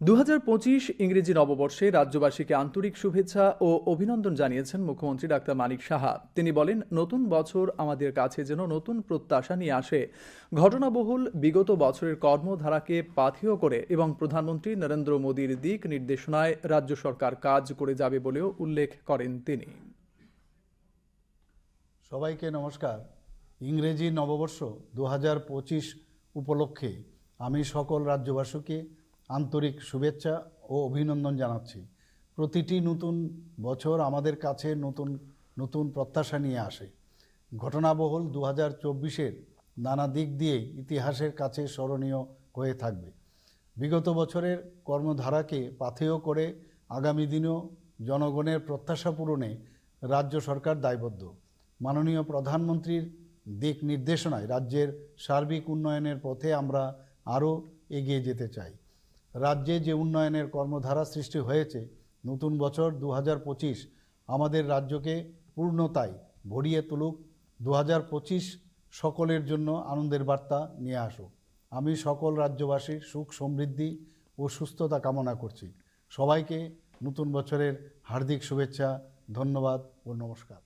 দু হাজার পঁচিশ ইংরেজি নববর্ষে রাজ্যবাসীকে আন্তরিক শুভেচ্ছা ও অভিনন্দন জানিয়েছেন মুখ্যমন্ত্রী ডাক্তার মানিক সাহা। তিনি বলেন, নতুন বছর আমাদের কাছে যেন নতুন প্রত্যাশা নিয়ে আসে। ঘটনাবহুল বিগত বছরের কর্মধারাকে পাথেয় করে এবং প্রধানমন্ত্রী নরেন্দ্র মোদীর দিক নির্দেশনায় রাজ্য সরকার কাজ করে যাবে বলেও উল্লেখ করেন তিনি। সবাইকে নমস্কার। ইংরেজি নববর্ষ দু হাজার পঁচিশ উপলক্ষে আমি সকল রাজ্যবাসীকে আন্তরিক শুভেচ্ছা ও অভিনন্দন জানাচ্ছি। প্রতিটি নতুন বছর আমাদের কাছে নতুন নতুন প্রত্যাশা নিয়ে আসে। ঘটনাবহুল দু হাজার চব্বিশের নানা দিক দিয়ে ইতিহাসের কাছে স্মরণীয় হয়ে থাকবে। বিগত বছরের কর্মধারাকে পাথেয় করে আগামী দিনেও জনগণের প্রত্যাশা পূরণে রাজ্য সরকার দায়বদ্ধ। মাননীয় প্রধানমন্ত্রীর দিক নির্দেশনায় রাজ্যের সার্বিক উন্নয়নের পথে আমরা আরও এগিয়ে যেতে চাই। রাজ্যে যে উন্নয়নের কর্মধারা সৃষ্টি হয়েছে, নতুন বছর দু হাজার পঁচিশ আমাদের রাজ্যকে পূর্ণতায় ভরিয়ে তুলুক। দু হাজার পঁচিশ সকলের জন্য আনন্দের বার্তা নিয়ে আসুক। আমি সকল রাজ্যবাসীর সুখ সমৃদ্ধি ও সুস্থতা কামনা করছি। সবাইকে নতুন বছরের হার্দিক শুভেচ্ছা, ধন্যবাদ ও নমস্কার।